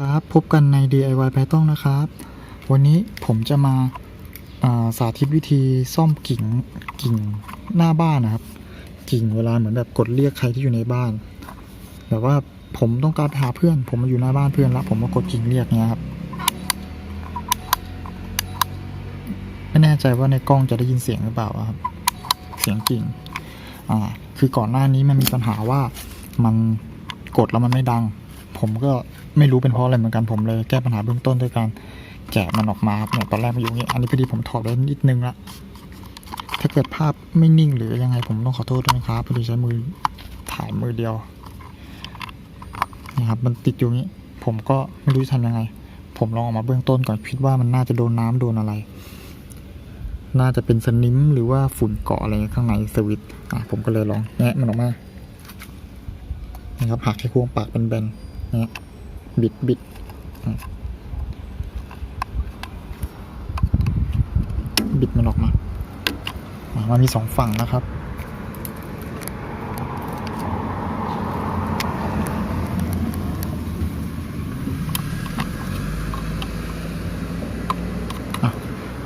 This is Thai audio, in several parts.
ครับพบกันใน DIY ไ y ต้องนะครับ วันนี้ผมจะมาาสาธิตวิธีซ่อมกิ่งกิ่งหน้าบ้านนะครับ กิ่งเวลาเหมือนแบบกดเรียกใครที่อยู่ในบ้าน แบบว่าผมต้องการหาเพื่อน ผมมาอยู่หน้าบ้านเพื่อนแล้วผมก็กดกิ่งเรียกเนี้ยครับไม่แน่ใจว่าในกล้องจะได้ยินเสียงหรือเปล่าครับ เสียงกิ่งอ่าคือก่อนหน้านี้มันมีปัญหาว่ามันกดแล้วมันไม่ดัง ผมก็ไม่รู้เป็นเพราะอะไรเหมือนกันผมเลยแก้ปัญหาเบื้องต้นด้วยการแกะมันออกมาเนี่ยตอนแรกมันอยู่อย่างนี้อันนี้พอดีผมถอดไว้นิดนึงละถ้าเกิดภาพไม่นิ่งหรือยังไงผมต้องขอโทษด้วยนะครับพอดีใช้มือถ่ายมือเดียวนี่ครับมันติดอยู่อย่างนี้ผมก็ไม่รู้จะทำยังไง ผมลองออกมาเบื้องต้นก่อนคิดว่ามันน่าจะโดนน้ำโดนอะไร น่าจะเป็นสนิมหรือว่าฝุ่นเกาะอะไรข้างในสวิตอะผมก็เลยลองแงะมันออกมานะครับหักให้ควงปากเป็นแบนๆ บิดบิดบิดมันออกมามันมีสองฝั่งนะครับ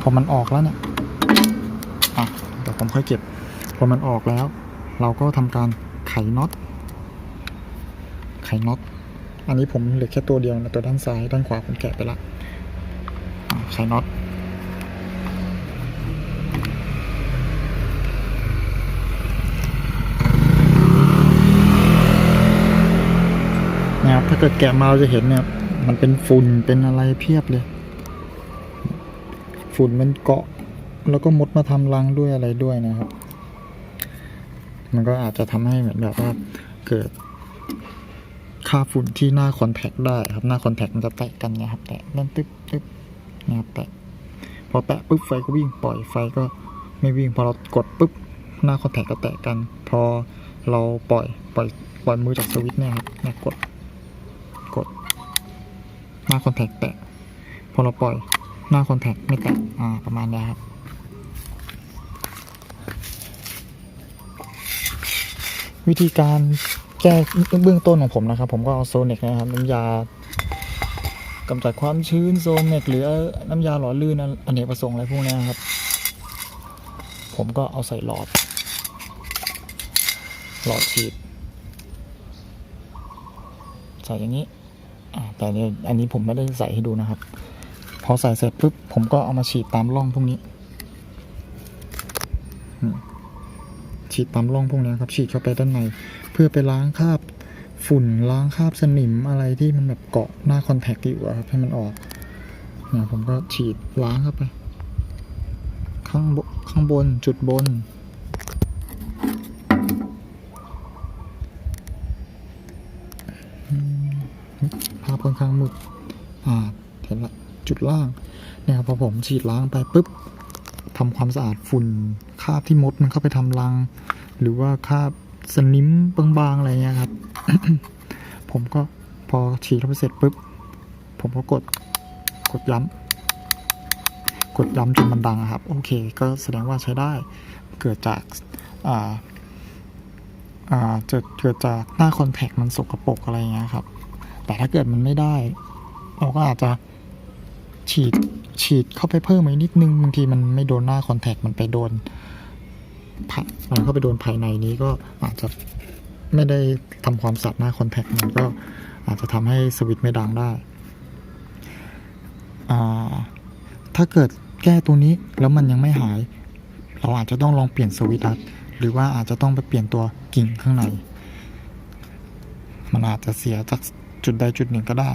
พอมันออกแล้วเนี่ยอะเดี๋ยวผมค่อยเก็บ พอมันออกแล้ว เราก็ทำการไขน็อต ไขน็อต อันนี้ผมเหลือแค่ตัวเดียวนะตัวด้านซ้ายด้านขวาผมแกะไปละไขน็อตนะครับถ้าเกิดแกะมาเราจะเห็นเนี่ย มันเป็นฝุ่นเป็นอะไรเพียบเลย ฝุ่นมันเกาะ แล้วก็มดมาทำรังด้วยอะไรด้วยนะครับ มันก็อาจจะทำให้เหมือนแบบว่าเกิด ค่าฝุ่นที่หน้าคอนแทคได้ครับหน้าคอนแทคมันจะแตะกันไงครับ แตะนั่นตึ๊บตึ๊บนะครับแตะพอแตะปุ๊บไฟก็วิ่งปล่อยไฟก็ไม่วิ่งพอเรากดปุ๊บหน้าคอนแทคก็แตะกัน พอเราปล่อยปล่อยปล่อยมือจากสวิตช์เนี่ยครับเนี่ยกดกดหน้าคอนแทคแตะพอเราปล่อยหน้าคอนแทคไม่แตะอ่าประมาณนี้ครับวิธีการ แก้เบื้องต้นของผมนะครับ ผมก็เอาโซเน็กนะครับน้ำยากำจัดความชื้นโซเน็กหรือน้ำยาหล่อลื่นอันเนกประสงค์อะไรพวกนี้นะครับ ผมก็เอาใส่หลอด หลอดฉีดใส่อย่างนี้แต่เนี่ยอันนี้ผมไม่ได้ใส่ให้ดูนะครับ พอใส่เสร็จปุ๊บผมก็เอามาฉีดตามร่องพวกนี้ ฉีดตามร่องพวกนี้ครับฉีดเข้าไปด้านใน เพื่อไปล้างคราบฝุ่นล้างคราบสนิมอะไรที่มันแบบเกาะหน้าคอนแทคอยู่ครับให้มันออกเนี่ยผมก็ฉีดล้างเข้าไป ข้างบข้างบนจุดบน ภาพค่อนข้างมืดอ่าเห็นละจุดล่างเนี่ยครับพอผมฉีดล้างไปปุ๊บ ทำความสะอาดฝุ่นคราบที่มดมันเข้าไปทำรัง หรือว่าคราบสนิมบางๆอะไรเงี้ยครับ ผมก็พอฉีดเข้าไปเสร็จปุ๊บ ผมก็กดกดย้ำกดย้ำจนมันดังครับ โอเค ก็แสดงว่าใช้ได้เกิดจากอ่าอ่าเกิดเกิดจากหน้าคอนแทคมันสกรปรกอะไรเงี้ยครับ แต่ถ้าเกิดมันไม่ได้ เราก็อาจจะ ฉีดฉีดเข้าไปเพิ่มอีกนิดนึงบางทีมันไม่โดนหน้าคอนแทคมันไปโดนภามันเข้าไปโดนภายในนี้ก็อาจจะไม่ได้ทำความสะอาดหน้าคอนแทคมันก็อาจจะทำให้สวิตช์ไม่ดังได้ ถ้าเกิดแก้ตัวนี้แล้วมันยังไม่หาย เราอาจจะต้องลองเปลี่ยนสวิตช์หรือว่าอาจจะต้องไปเปลี่ยนตัวกิ่งข้างใน มันอาจจะเสียจากจุดใดจุดหนึ่งก็ได้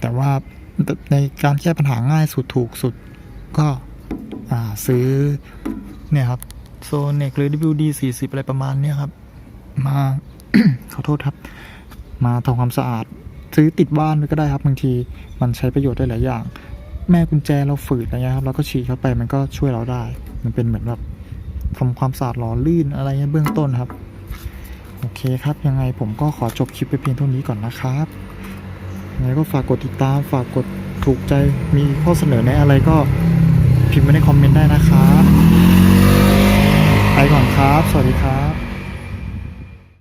แต่ว่า ในการแก้ปัญหาง่ายสุดถูกสุดก็ซื้อเนี่ยครับโซเนกหรือ WD 40อะไรประมาณเนี้ยครับ มาขอโทษครับ มาทำความสะอาด ซื้อติดบ้านก็ได้ครับบางทีมันใช้ประโยชน์ได้หลายอย่าง แม่กุญแจเราฝืดอะไรเงี้ยครับเราก็ฉีดเข้าไปมันก็ช่วยเราได้ มันเป็นเหมือนแบบทำความสะอาดหล่อลื่นอะไรเงี้ยเบื้องต้นครับ โอเคครับยังไงผมก็ขอจบคลิปไปเพียงเท่านี้ก่อนนะครับ ยังไงก็ฝากกดติดตาม ฝากกดถูกใจ มีข้อเสนอแนะอะไรก็พิมพ์ไว้ในคอมเมนต์ได้นะคะ ไปก่อนครับ สวัสดีครับ